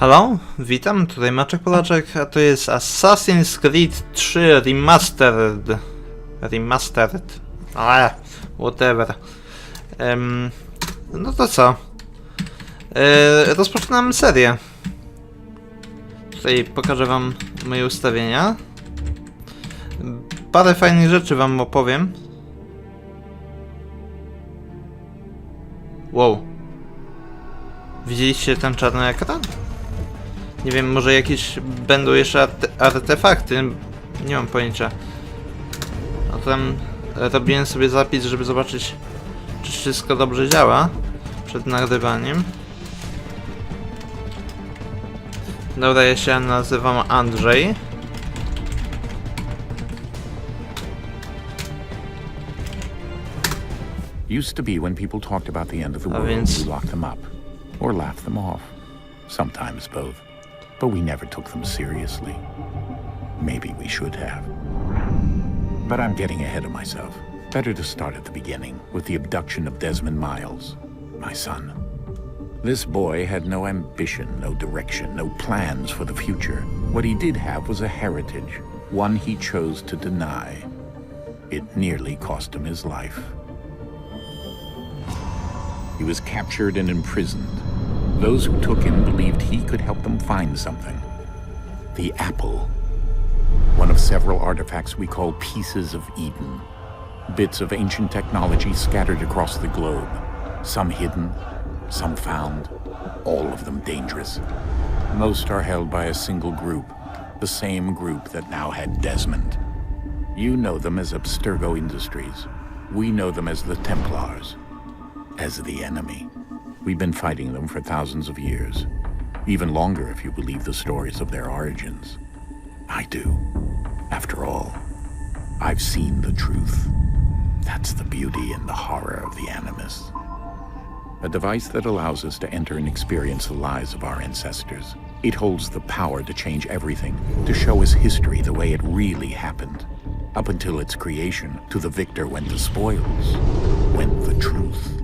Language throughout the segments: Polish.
Halo, witam, tutaj Maczek Polaczek, a to jest Assassin's Creed 3 Remastered. Remastered. Ale, whatever. Em, no to co? E, rozpoczynamy serię. Tutaj pokażę wam moje ustawienia. Parę fajnych rzeczy wam opowiem. Wow. Widzieliście ten czarny ekran? Nie wiem, może jakieś będą jeszcze arte artefakty. Nie mam pojęcia. No tam robiłem sobie zapis, żeby zobaczyć, czy wszystko dobrze działa przed nagrywaniem. Dobra, ja się nazywam Andrzej. Used to be when people talked about the end of the A world, we locked them up. Or laughed them off. Sometimes both. But we never took them seriously. Maybe we should have. But I'm getting ahead of myself. Better to start at the beginning, with the abduction of Desmond Miles, my son. This boy had no ambition, no direction, no plans for the future. What he did have was a heritage, one he chose to deny. It nearly cost him his life. He was captured and imprisoned. Those who took him believed he could help them find something. The apple. One of several artifacts we call pieces of Eden. Bits of ancient technology scattered across the globe. Some hidden, some found, all of them dangerous. Most are held by a single group, the same group that now had Desmond. You know them as Abstergo Industries. We know them as the Templars as the enemy. We've been fighting them for thousands of years. Even longer if you believe the stories of their origins. I do. After all, I've seen the truth. That's the beauty and the horror of the Animus. A device that allows us to enter and experience the lives of our ancestors. It holds the power to change everything, to show us history the way it really happened. Up until its creation, to the victor went the spoils, went the truth.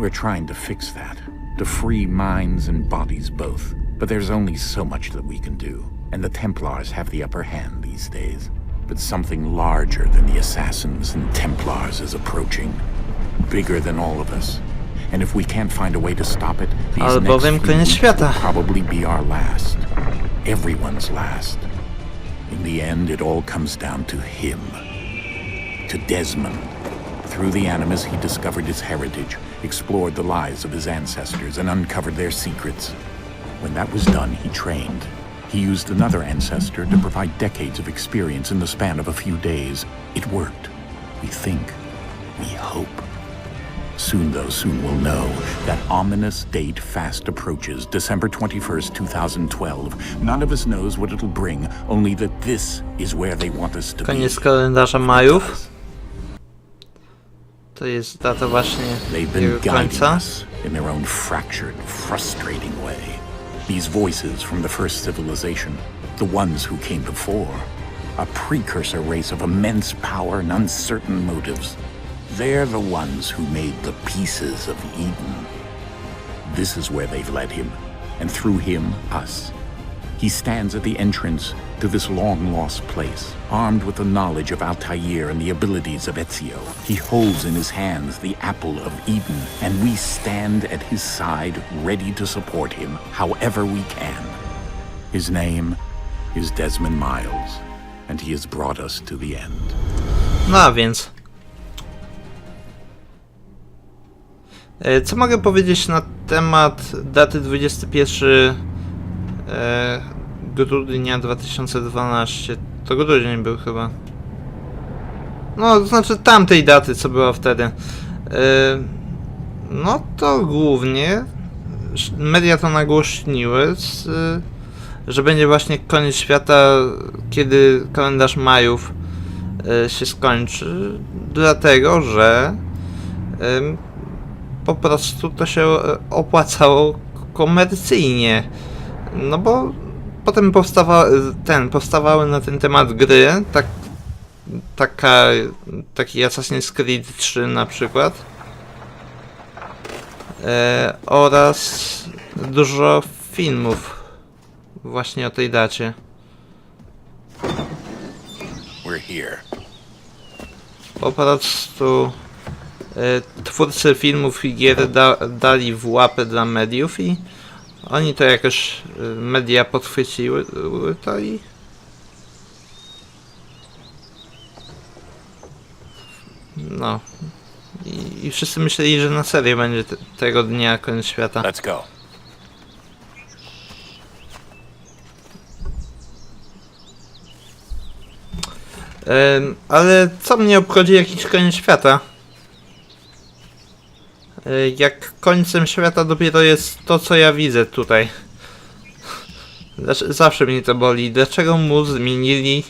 We're trying to fix that, to free minds and bodies both. But there's only so much that we can do, and the Templars have the upper hand these days. But something larger than the Assassins and Templars is approaching. Bigger than all of us. And if we can't find a way to stop it, these Albowiem next few koniec weeks świata. will probably be our last. Everyone's last. In the end, it all comes down to him. To Desmond. Through the Animus, he discovered his heritage, explored the lives of his ancestors, and uncovered their secrets. When that was done, he trained. He used another ancestor to provide decades of experience in the span of a few days. It worked. We think. We hope. Soon, though, soon we'll know that ominous date fast approaches, December 21st, 2012. None of us knows what it'll bring, only that this is where they want us to Koniec be. kalendarza Majów. To jest data właśnie They've been jego guiding końca. us in their own fractured, frustrating way. These voices from the first civilization, the ones who came before, a precursor race of immense power and uncertain motives. They're the ones who made the pieces of Eden. This is where they've led him, and through him, us. He stands at the entrance to this long lost place, armed with the knowledge of Altair and the abilities of Ezio. He holds in his hands the apple of Eden, and we stand at his side, ready to support him however we can. His name is Desmond Miles, and he has brought us to the end. No więc. Co mogę powiedzieć na temat daty 21 e, grudnia 2012? To grudzień był chyba. No, to znaczy tamtej daty, co była wtedy. E, No to głównie media to nagłośniły, z, e, że będzie właśnie koniec świata, kiedy kalendarz Majów e, się skończy, dlatego że po prostu to się opłacało komercyjnie. No bo potem powstawa, ten, powstawały na ten temat gry, tak, taka, taki Assassin's Creed 3 na przykład. E, oraz dużo filmów właśnie o tej dacie. We're here. Po prostu y, twórcy filmów i gier da, dali w łapę dla mediów i oni to jakoś y, media podchwyciły y, to i no i, i wszyscy myśleli, że na serio będzie te, tego dnia koniec świata. Let's go. Ale co mnie obchodzi jakiś koniec świata? E, Jak końcem świata dopiero jest to, co ja widzę tutaj. Zawsze mnie to boli. Dlaczego mu zmienili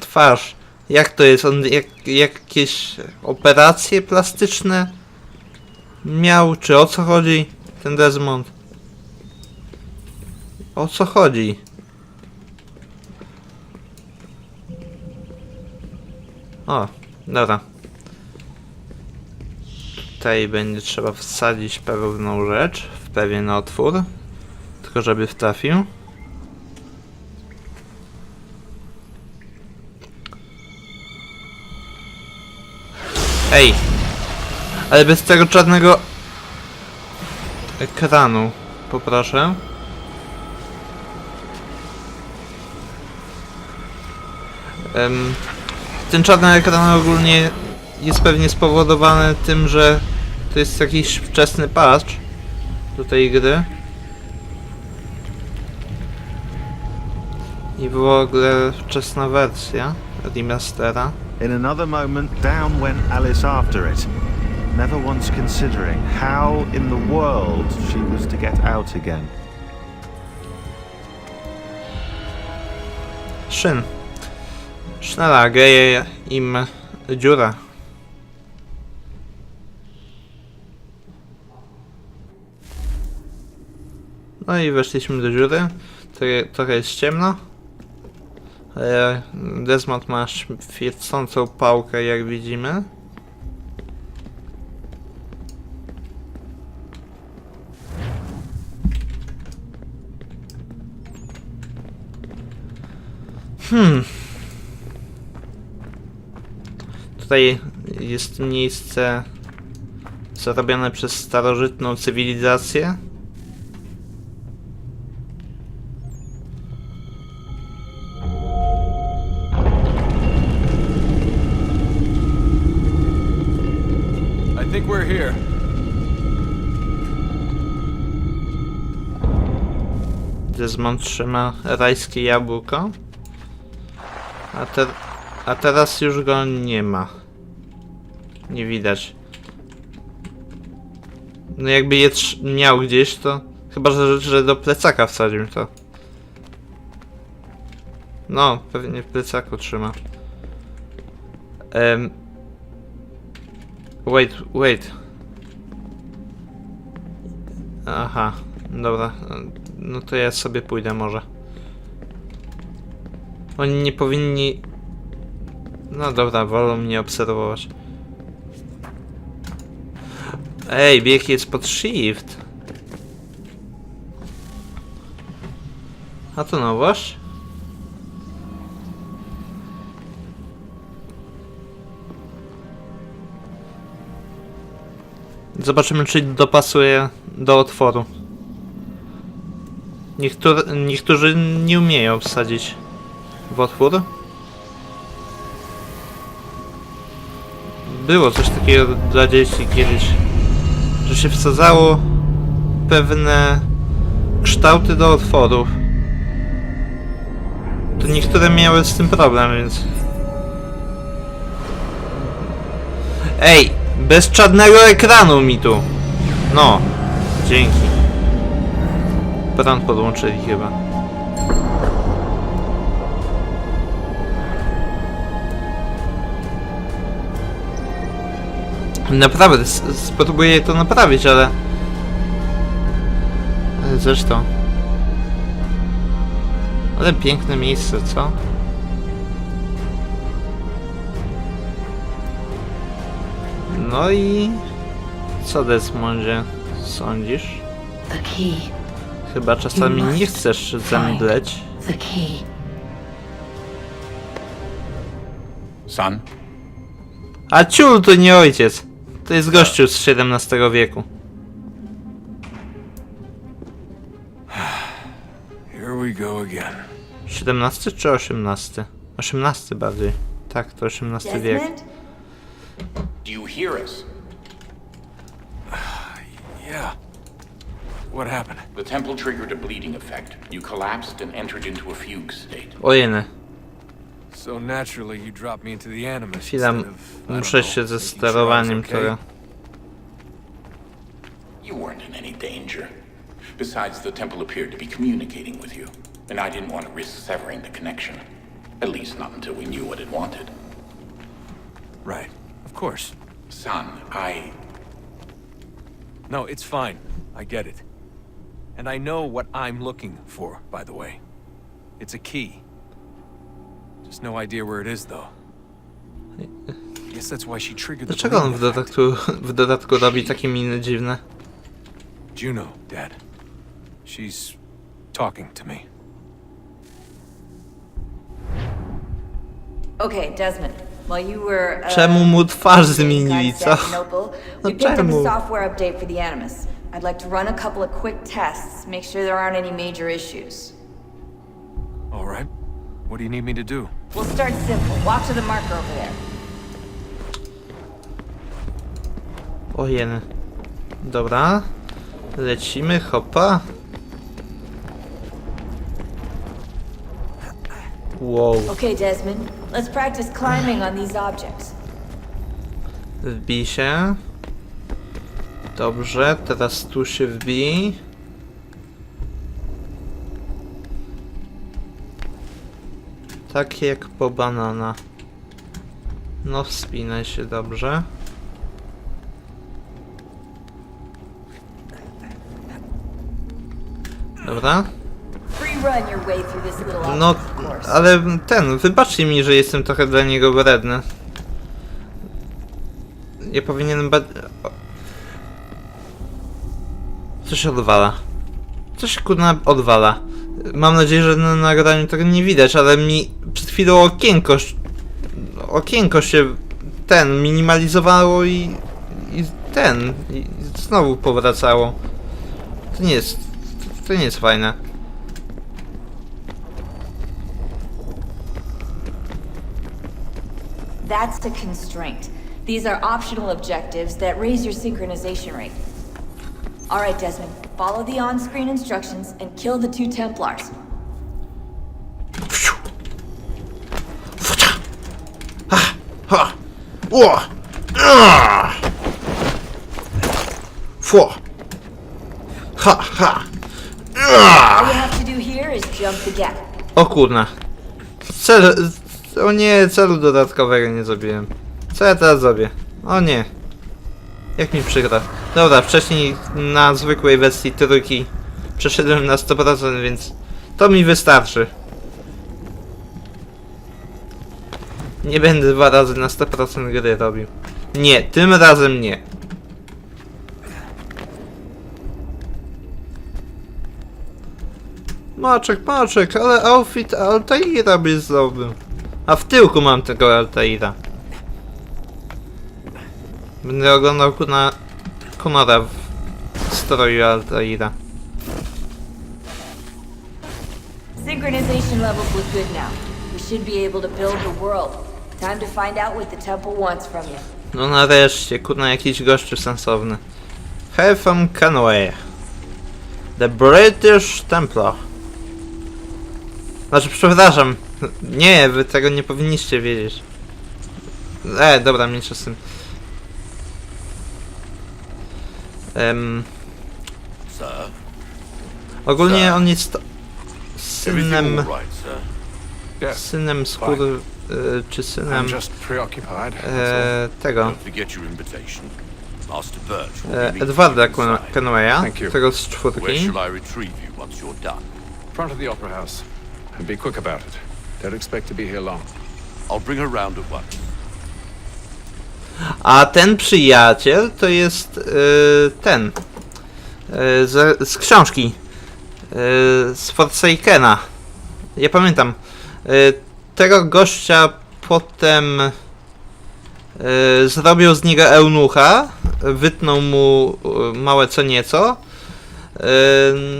twarz? Jak to jest? On jak, jakieś operacje plastyczne miał? Czy o co chodzi ten Desmond? O co chodzi? O, dobra. Tutaj będzie trzeba wsadzić pewną rzecz w pewien otwór. Tylko żeby wtrafił. Ej! Ale bez tego czarnego ekranu, poproszę. Ten czarny ekran ogólnie jest pewnie spowodowany tym, że to jest jakiś wczesny patch do tej gry. I w ogóle wczesna wersja remastera. In another moment, down went Alice after it, never once considering how in the world she was to get out again. Szyn. Schnella, geje im dziura. No i weszliśmy do dziury. Trochę jest ciemno. Ale Desmond ma świecącą pałkę, jak widzimy. Hmm. Tutaj jest miejsce zrobione przez starożytną cywilizację. Desmond trzyma rajskie jabłko. A, te, a teraz już go nie ma. Nie widać. No jakby je miał gdzieś, to chyba, że, że do plecaka wsadził to. No, pewnie w plecaku trzyma. Em. Wait, wait. Aha, dobra. No to ja sobie pójdę może. Oni nie powinni... No dobra, wolą mnie obserwować. Ej, bieg jest pod shift. A to nowość? Zobaczymy, czy dopasuje do otworu. Niektóry, niektórzy nie umieją wsadzić w otwór. Było coś takiego dla dzieci kiedyś, że się wsadzało pewne kształty do otworów. To niektóre miały z tym problem, więc... Ej! Bez czarnego ekranu mi tu! No, dzięki. Prąd podłączyli chyba. Naprawdę, spróbuję to naprawić, ale... ale Zresztą... Ale piękne miejsce, co? No i... Co Desmondzie sądzisz? The key. Chyba czasami nie chcesz zemdleć. Son, A ciul to nie ojciec. To jest gościu z XVII wieku. Here we go again. 17 czy 18? 18 bardziej. Tak, to 18 wiek. Do you hear us? Yeah. What happened? The temple triggered a bleeding effect. You collapsed and entered into a fugue state. Ojeny. So naturally, you dropped me into the animus. Chwila, instead of, I don't muszę know, się ze making sure I was sterowaniem okay. trochę. You weren't in any danger. Besides, the temple appeared to be communicating with you, and I didn't want to risk severing the connection. At least not until we knew what it wanted. Right. Of course. Son, I. No, it's fine. I get it. And I know what I'm looking for, by the way. It's a key. Just no idea where it is, though. Guess that's why she triggered the Dlaczego on w dodatku, w dodatku robi takie miny dziwne? Juno, Dad. She's talking to me. Okay, Desmond. While you were. Uh, Czemu mu twarz zmienili, co? Constantinople, No we picked up czemu? a software update for the Animus. I'd like to run a couple of quick tests, make sure there aren't any major issues. All right. What do you need me to do? We'll start simple. Walk to the marker over there. Ojeny. Dobra. Lecimy, hopa. Wow. Okay, Desmond. Let's practice climbing on these objects. Wbij się. Dobrze, teraz tu się wbij. Tak jak po banana. No wspinaj się dobrze. Dobra. No, ale ten, wybaczcie mi, że jestem trochę dla niego wredny. Ja powinienem ba... o. Coś odwala. Coś kurna odwala. Mam nadzieję, że na nagraniu tego nie widać, ale mi przed chwilą okienko... Okienko się ten minimalizowało i... i ten... i znowu powracało. To nie jest... To nie jest fajne. That's the constraint. These are optional objectives that raise your synchronization rate. All right, Desmond. Follow the on-screen instructions and kill the two Templars. Ha! O! Ah! Fu! Ha, ha! Ah! All you have to do here is jump the gap. O kurna. Cel... O nie, celu dodatkowego nie zrobiłem. Co ja teraz zrobię? O nie. Jak mi przykro. Dobra, wcześniej na zwykłej wersji trójki przeszedłem na 100%, więc to mi wystarczy. Nie będę dwa razy na 100% gry robił. Nie, tym razem nie. Maczek, maczek, ale outfit Altaira by zrobił. A w tyłku mam tego Altaira. Będę oglądał na Konora w stroju Altaira. Synchronization levels look good now. We should be able to build the world. Time to find out what the temple wants from you. No nareszcie, kurna jakiś gościu sensowny. Helfam Canway. The British Templar. Znaczy, przepraszam. Nie, wy tego nie powinniście wiedzieć. E, dobra, mniejsza z tym. Em, Sir, ogólnie on jest everything synem, all right, sir? Yes, synem skór, y, czy synem I'm just preoccupied. that's all. e, tego, Don't forget your invitation. Master Birch will be e, meeting Edwarda you inside. Kenwaya, Thank you. tego z Where czwórki. shall I retrieve you once you're done? Front of the Opera House. And be quick about it. Don't expect to be here long. I'll bring her round at once. A ten przyjaciel to jest y, ten. Y, z, z książki. z Forsakena. Ja pamiętam. Y, tego gościa potem y, zrobił z niego eunucha, wytnął mu y, małe co nieco. y,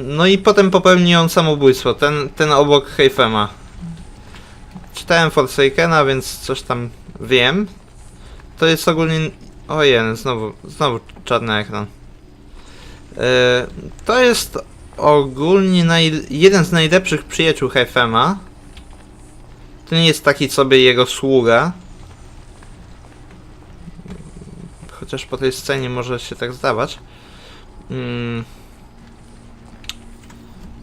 No i potem popełnił on samobójstwo, ten, ten obok Heifema. Czytałem Forsakena, więc coś tam wiem. To jest ogólnie... Ojej, znowu, znowu czarny ekran. Yy, to jest ogólnie naj... jeden z najlepszych przyjaciół Heifema. To nie jest taki sobie jego sługa. Chociaż po tej scenie może się tak zdawać. Mm.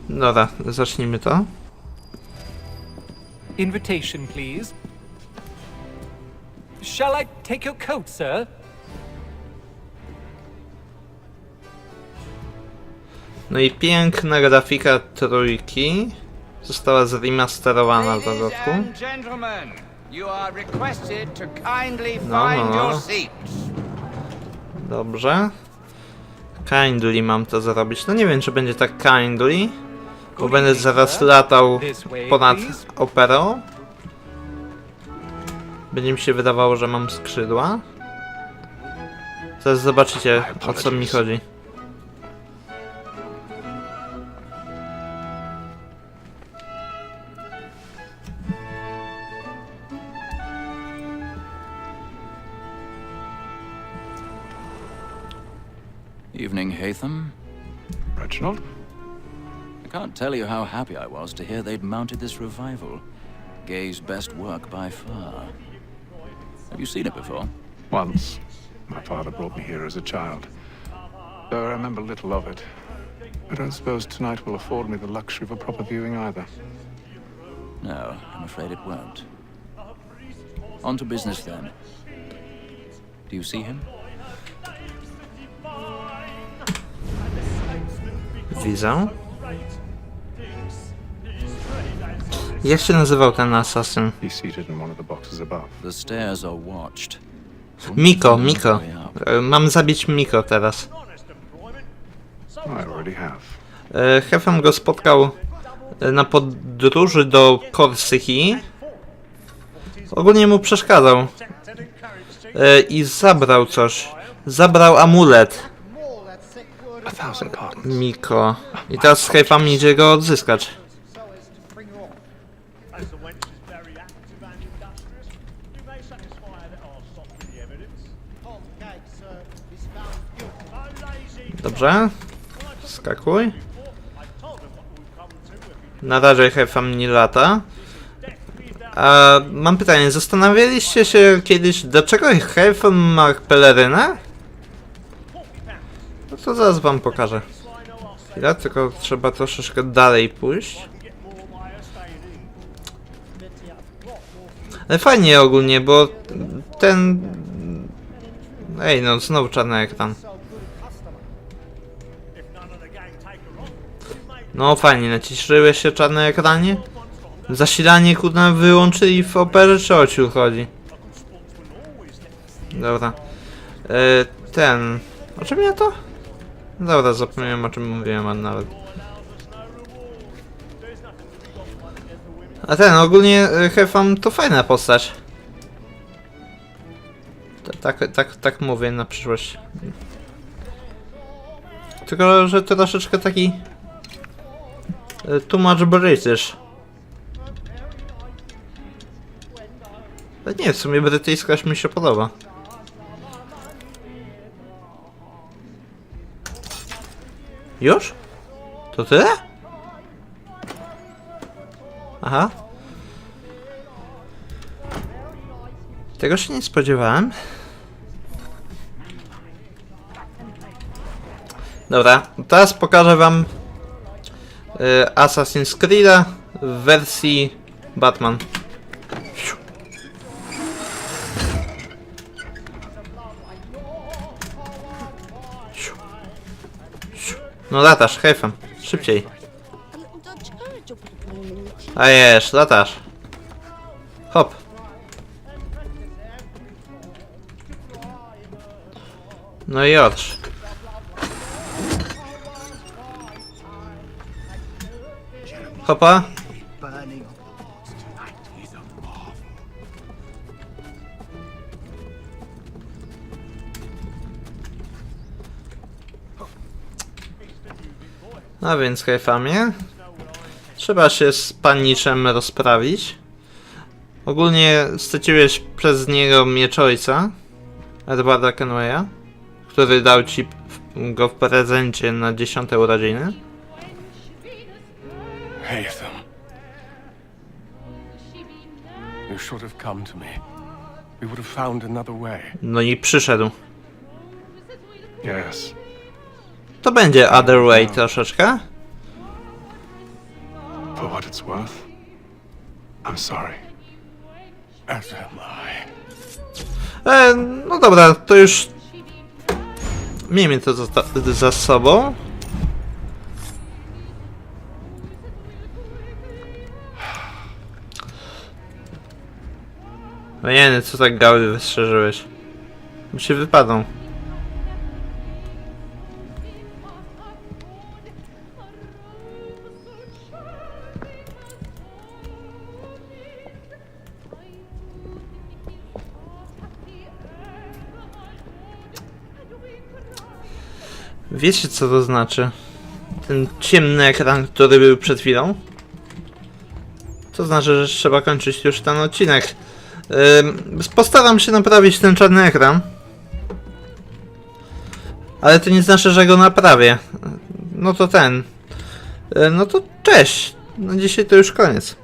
Dobra, zacznijmy to. Invitation, please. Shall I take your coat, sir? No i piękna grafika trójki została zremasterowana w dodatku. Ladies and gentlemen, you are requested to kindly No, find no. your seats. Dobrze. Kindly mam to zrobić. No nie wiem, czy będzie tak kindly, bo będę zaraz latał ponad operą. Będzie mi się wydawało, że mam skrzydła. Zaraz zobaczycie, o co mi chodzi. Evening, Hatham. Reginald? I can't tell you how happy I was to hear they'd mounted this revival. Gay's best work by far. Have you seen it before? Once. My father brought me here as a child. Though I remember little of it. I don't suppose tonight will afford me the luxury of a proper viewing either. No, I'm afraid it won't. On to business then. Do you see him? Widzę. Jak się nazywał ten asasyn? He's seated in one of the boxes above. The stairs are watched. Miko, Miko. E, Mam zabić Miko teraz. I already have. E, Hefem go spotkał e, na podróży do Korsyki. Ogólnie mu przeszkadzał. E, I zabrał coś. Zabrał amulet A thousand pardons. Miko. I teraz z Hefem idzie go odzyskać. As the wench is very active and industrious, you may satisfy her that I'll soften the evidence. Tom Gates uh, is found guilty. No lazy. Dobrze. Skakuj. I told him what we've come to if he Na razie Hefam nie lata. A mam pytanie, zastanawialiście się kiedyś, dlaczego Hefam ma pelerynę? No to zaraz wam pokażę. Chwila, tylko trzeba troszeczkę dalej pójść. Ale fajnie ogólnie, bo ten... Ej, no znowu czarny ekran. No fajnie, naciszyłeś się czarny ekranie? Zasilanie kurna wyłączyli w operze czy o chodzi? Dobra. E, ten... O czym ja to? Dobra, zapomniałem o czym mówiłem a nawet. A ten, ogólnie e, Hefam to fajna postać. Tak, tak, tak mówię na przyszłość. Tylko, że troszeczkę taki... e, Too much British. Ale nie, w sumie brytyjskość mi się podoba. Już? To tyle? Aha. Tego się nie spodziewałem. Dobra, teraz pokażę wam Assassin's Creed'a w wersji Batman. No latasz, hefem. Szybciej. A jesz, latasz. Hop. No i odsz. Hopa. a. No więc, Hejfamie. Trzeba się z paniczem rozprawić. Ogólnie straciłeś przez niego miecz ojca, Edwarda Kenwaya, który dał ci go w prezencie na dziesiąte urodziny. Should have come to me. We would have found another way. No i przyszedł. Yes. To będzie Other Way troszeczkę. For what it's worth, I'm sorry. As am I. E, no dobra, to już miejmy to za, za sobą. No nie, no co tak gały wystrzeżyłeś? Bo się wypadą. Wiecie co to znaczy? Ten ciemny ekran, który był przed chwilą? To znaczy, że trzeba kończyć już ten odcinek. Postaram się naprawić ten czarny ekran. Ale to nie znaczy, że go naprawię. No to ten. No to cześć. No dzisiaj to już koniec.